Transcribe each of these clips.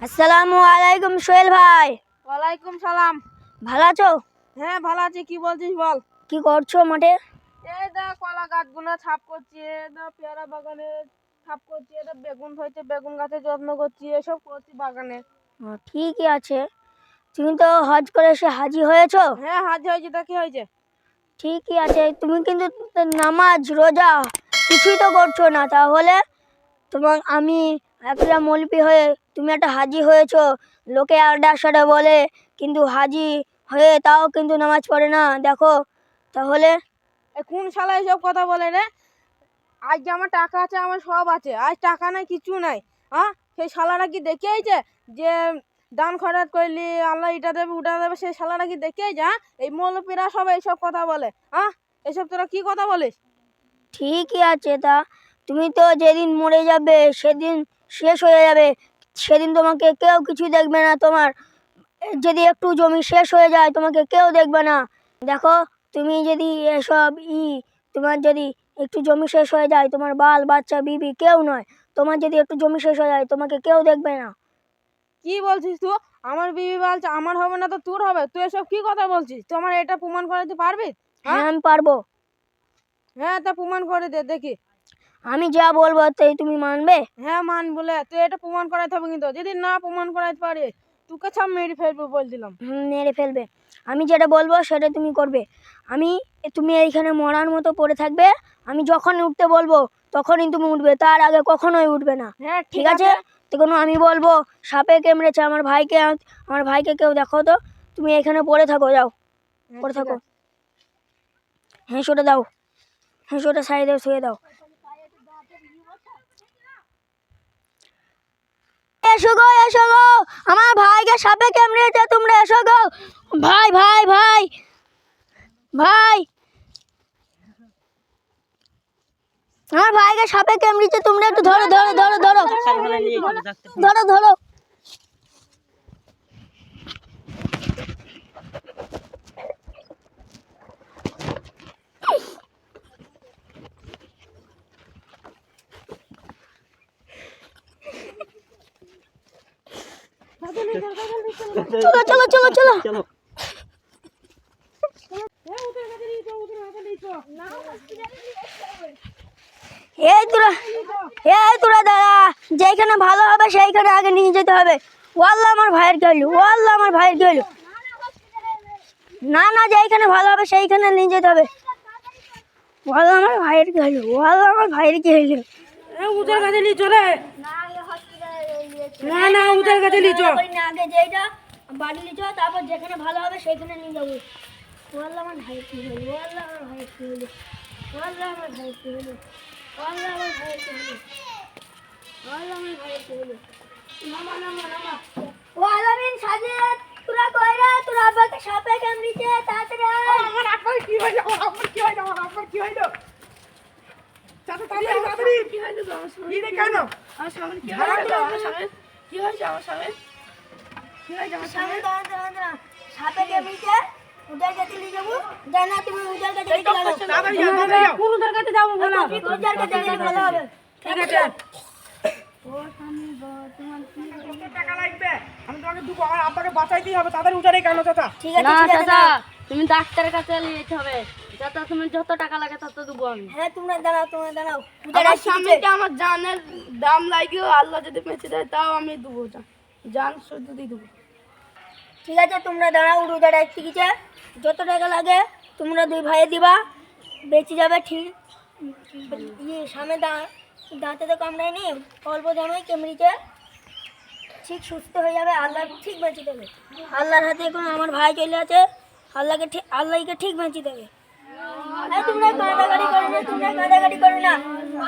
আসসালামু আলাইকুম সোহেল ভাই। ওয়ালাইকুম সালাম। ভালো আছো? হ্যাঁ ভালো আছি। কি বলছিস বল? কি করছ মাঠে? এই দা কলা গাছগুলো ছাপ করছি দা পেয়ারা বাগানে ছাপ করছি এটা বেগুন হয়েছে বেগুন গাছের যত্ন করছি এসব করছি বাগানে। ঠিকই আছে। তুমি তো হজ করে এসে হাজি হয়েছো? হ্যাঁ হাজি হয়েছে তা কি হয়েছে? ঠিকই আছে। তুমি কিন্তু নামাজ রোজা কিছুই তো করছ না। তাহলে তোমার আমি একটা মলপি হয়ে তুমি একটা হাজি হয়েছ লোকে আড্ডা সাডা বলে কিন্তু হাজি হয়ে তাও কিন্তু নামাজ পড়ে না দেখো। তাহলে? কোন শালা এসব কথা বলে রে? আজ যে আমার টাকা আছে আমার সব আছে। আজ টাকা নাই কিছু নাই। হ্যাঁ সেই শালারা কি দেখে আইছে যে দান খরচ করলি আল্লাহ এটা দেবে ওটা দেবে সেই শালারা কি দেখে আইছে হ্যাঁ এই মৌলপীরা সব এইসব কথা বলে হ্যাঁ এসব তোরা কি কথা বলিস? ঠিকই আছে তা। তুমি তো যেদিন মরে যাবে সেদিন শেষ হয়ে যাবে। সেদিন তোমাকে কেউ কিছু দেখবে না। তোমার যদি একটু জমি শেষ হয়ে যায় তোমাকে কেউ দেখবে না। দেখো তুমি যদি এসব ই তোমার যদি একটু জমি শেষ হয়ে যায় তোমার বাল বাচ্চা বিবি কেউ নয়। তোমার যদি একটু জমি শেষ হয়ে যায় তোমাকে কেউ দেখবে না। কি বলছিস তুই? আমার বিবি বলছে আমার হবে না তো তোর হবে। তুই এসব কি কথা বলছিস? তুই আমার এটা প্রমাণ করাতে পারবি? হ্যাঁ আমি পারব। হ্যাঁ তা প্রমাণ করে দে দেখি। আমি যা বলব তাই তুমি মানবে? হ্যাঁ মান বলে তুই এটা প্রমাণ করাতে হবে কিন্তু। যদি না প্রমাণ করাতে পারে তোকে সব মেরে ফেলব বলছিলাম হুম, মেরে ফেলবে। আমি যেটা বলব সেটা তুমি করবে। আমি তুমি এইখানে মরার মতো পড়ে থাকবে। আমি যখন উঠতে বলব তখনই তুমি উঠবে। তার আগে কখনোই উঠবে না। হ্যাঁ ঠিক আছে? তো কোনো আমি বলব সাপে কেমড়েছে আমার ভাইকে আমার ভাইকে কেউ দেখো তো। তুমি এখানে পড়ে থাকো যাও। হ্যাঁ, পড়ে থাকো। আছে। হেঁসোটা দাও। হেঁসোটা সাইডে শুয়ে দাও। এসো গো এসো গো। আমার ভাইকে সাপে কামড়েছে তোমরা এসো গো। ভাই ভাই ভাই। ভাই। আমার ভাইকে সাপে কামড়েছে তোমরা একটু ধরো ধরো ধরো ধরো। ধরো ধরো। চলো চলো চলো চলো। এই তোরা এই তোরা দাদা যেখানে ভালো হবে সেইখানে আগে নিয়ে যেতে হবে। ওয়াল্লা আমার ভাইয়ের গেল ওয়াল্লা আমার ভাইয়ের গেল না না যেখানে ভালো হবে সেইখানে নিয়ে যেতে হবে। ওয়াল্লা আমার ভাইয়ের গেল ওয়াল্লা আমার ভাইয়ের গেল উদের কাছে নিয়ে চলে। না না উদের কাছে নিয়ে চল আগে যেটা বাড়ি নিয়ে চল তারপর যেখানে ভালো হবে সেখানে নিয়ে যাব। ওয়াল্লা আমার ভাইয়ের কি হলো ওয়াল্লা আমার ভাইয়ের কি হলো ওয়াল্লা আমার ভাইয়ের কি হলো ওয়াল্লা আমার ভাইয়ের কি হলো ওয়াল্লা আমার ভাইয়ের কি হলো। নামা নামা নামা। ওয়ালামিন সাজিদ তোরা কইরা তোর আব্বাকে সাপে কামড়িছে তাড়াতাড়ি আমার আপনার কি হইল আমার আপনার কি হইল আমার আপনার কি হইল? চাচা তাড়াতাড়ি তাড়াতাড়ি। কি হইল কি রে কেন আমার সামনে কি হইল আমার সামনে কি হইছে আমার সামনে? কি হইছে আমার সামনে দাঁড়া দাঁড়া দাঁড়া সাপে কামড়িছে উদার কাছে নিয়ে যাব। যাই না তুমি উদার কাছে নিয়ে যাব যাও কোন উদের কাছে যাব বলো। উদার কাছে গেলে ভালো হবে ঠিক আছে। কত টাকা লাগবে। আমি তোমাকে দুটো আমার আব্বাকে বাঁচাইতেই হবে তাদের উজারে কেন চাচা ঠিক আছে ঠিক আছে চাচা তুমি ডাক্তারের কাছে নিয়ে যেতে হবে। চাচা তুমি যত টাকা লাগে তত দেবো আমি। হ্যাঁ তোমরা দাঁড়াও তোমরা দাঁড়াও। আমার যে আমার জানের দাম লাগেও আল্লাহ যদি বেঁচে দেয় তাও আমি দেবো জান। শুদ্ধ দিয়ে দেবো। ঠিক আছে তোমরা দাঁড়াও উদার আসছে কিছে যত টাকা লাগে তোমরা দুই ভাইয়ে দিবা। বেঁচে যাবে ঠিক? ইয়ে সামনে দাঁড় দাঁতে তো কামড়ায়নি অল্প দামে কেমড়িতে ঠিক সুস্থ হয়ে যাবে আল্লাহ ঠিক বেঁচে দেবে। আল্লাহর হাতে এখন আমার ভাই চলে আছে। আল্লাহকে ঠিক আল্লাহকে ঠিক বেঁচে দেবে। তোমরা কাঁদাকাটি করো না, তোমরা কাঁদাকাটি করো না।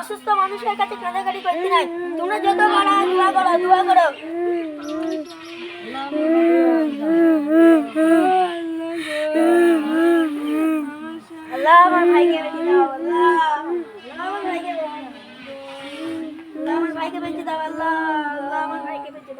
অসুস্থ মানুষের কাছে কাঁদাকাটি করতে নাই। তোমরা যত পারো দোয়া করো দোয়া করো। আল্লাহ আমার ভাইকে বেঁচে দাও, আল্লাহ। আমার ভাইকে বেঁচে দাও, আল্লাহ। আল্লাহ আমার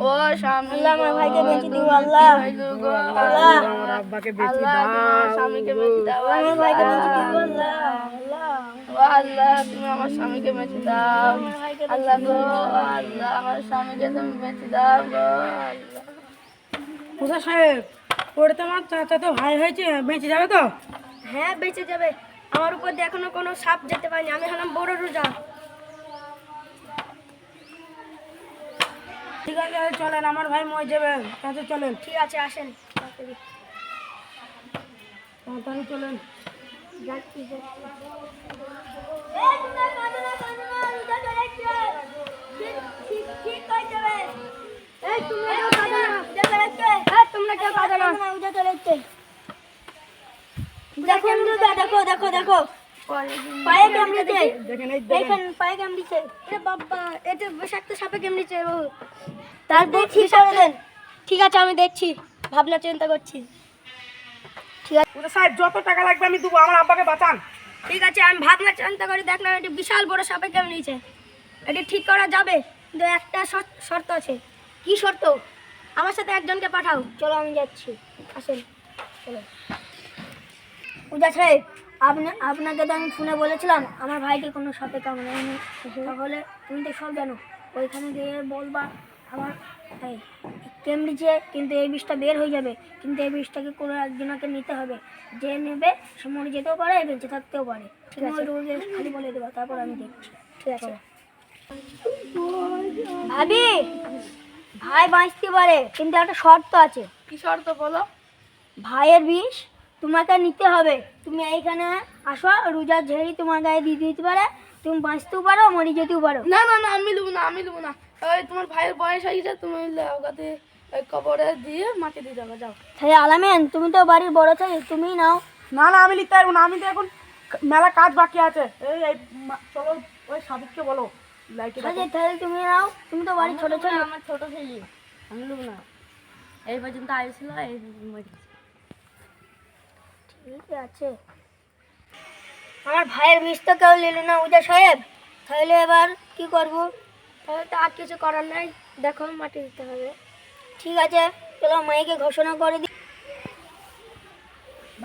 ও স্বামী আল্লাহ আমার ভাইকে বেঁচে দিও, আল্লাহ। স্বামীকে বেঁচে দাও আমার ভাইকে বেঁচে দিও আল্লাহ। আল্লাহ তুমি আমার স্বামীকে বেঁচে দাও। আল্লাহ গো আল্লাহ আমার স্বামীকে তুমি বেঁচে দাও গো আল্লাহ। সাহেব ওটা তো আমার চাচাতো ভাই হয়েছে বেঁচে যাবে তো? হ্যাঁ বেঁচে যাবে। আমার উপর দিয়ে এখনও কোনো সাপ যেতে পারেনি। আমি হলাম বড় রোজা। ঠিক আছে চলেন আমার ভাই মরে যাবে। চাচা চলেন। ঠিক আছে আসেন। তাড়াতাড়ি। চলেন। যাচ্ছি, হয়ে দেখো দেখো দেখো। পায়ে কামড়েছে দেখেন এই দেখেন। পায়ে কামড়েছে এ বাবা এটা বিষাক্ত সাপে কামড়েছে বহু তারপর ঠিক করে দেন। ঠিক আছে আমি দেখছি ভাবনা চিন্তা করছি। ঠিক আছে। পূজা সাহেব যত টাকা লাগবে আমি দেবো আমার আব্বাকে বাঁচান। ঠিক আছে আমি ভাবনা চিন্তা করে দেখলাম এটি বিশাল বড় সাপে কামড়েছে এটি ঠিক করা যাবে? কিন্তু একটা শর্ত- শর্ত আছে। কি শর্ত? আমার সাথে একজনকে পাঠাও। চলো আমি যাচ্ছি। আসেন। চলো। পূজা সাহেব আপনি আপনাকে তো আমি ফোনে বলেছিলাম আমার ভাইকে কোনো সাপে কামড়ায়নি তাহলে তুমি তো সব জানো ওইখানে গিয়ে বলবা আমার এই কেমড়িছে কিন্তু এই বিষটা বের হয়ে যাবে কিন্তু এই বিষটাকে কোনো একজনকে নিতে হবে। যে নেবে সে মরে যেতেও পারে বেঁচে থাকতেও পারে। ঠিক আছে। রোগে খালি বলে দেবো তারপর আমি দেখছি। ঠিক আছে। ভাবি ভাই বাঁচতে পারে কিন্তু একটা শর্ত আছে। কি শর্ত বলো? ভাইয়ের বিষ তোমাকে নিতে হবে। তুমি এইখানে আসো রোজা ঝেড়ি তোমার গায়ে দিয়ে দিতে পারে। তুমি বাঁচতেও পারো মরে যেতেও পারো। না না না আমি নেব না আমি নেব না। ওই তোমার ভাইয়ের বয়স হয়ে গেছে তুমি ওগাতে ওই কবরে দিয়ে মাটি দিয়ে যাব যাও। তাহলে আলামেন তুমি তো বাড়ির বড় ছেলে তুমি নাও। না না আমি নিতে পারব না আমি তো এখন মেলা কাজ বাকি আছে। এই এই চলো ওই সাদিককে বলো লাইটে তাহলে তুমি নাও তুমি তো বাড়ির ছোট ছেলে। আমার ছোট ছেলে আমি নেব না। এই পর্যন্ত আইছিল এই আছে আমার ভাইয়ের বিষ তো কেউ নিল না উজা সাহেব। তাহলে এবার কি করব? তাহলে তো আর কিছু করার নাই। দেখো, মাটি দিতে হবে। ঠিক আছে, চলো মাইকে ঘোষণা করে দি।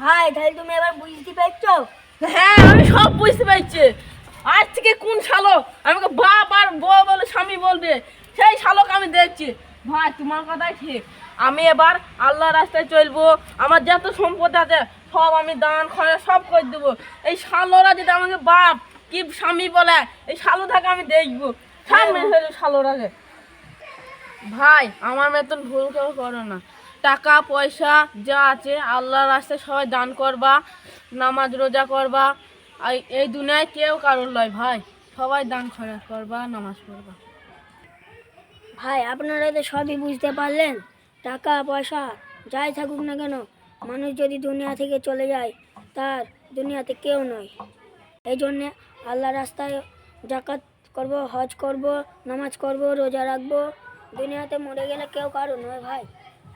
ভাই, তাহলে তুমি এবার বুঝতে পারছ? হ্যাঁ আমি সব বুঝতে পারছি। আজ থেকে কোন শালক আমাকে বাপ আর বউ বলে স্বামী বলবে, সেই শালক আমি দেখছি। ভাই তোমার কথাই ঠিক। আমি এবার আল্লাহ রাস্তায় চলবো। আমার যত সম্পদ আছে সব আমি দান খরে সব করে দেবো। এই শালোরা যদি আমাকে বাপ কি স্বামী বলে এই শালো থাকে আমি দেখব। সামনে ফেলি শালোরাকে। ভাই আমার মতন ভুল কেউ করো না। টাকা পয়সা যা আছে আল্লাহর রাস্তায় সবাই দান করবা নামাজ রোজা করবা। আর এই দুনিয়ায় কেউ কারোর লয় ভাই। সবাই দান খরচ করবা নামাজ পড়বা। ভাই, আপনারা তো সবই বুঝতে পারলেন। টাকা, পয়সা, যাই থাকুক না কেন, মানুষ যদি দুনিয়া থেকে চলে যায়, তার দুনিয়াতে কেউ নয়। এই জন্যে আল্লাহ রাস্তায় জাকাত করব, হজ করব, নামাজ করব, রোজা রাখব। দুনিয়াতে মরে গেলে কেউ কারও নয় ভাই,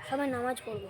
সবাই নামাজ পড়ব।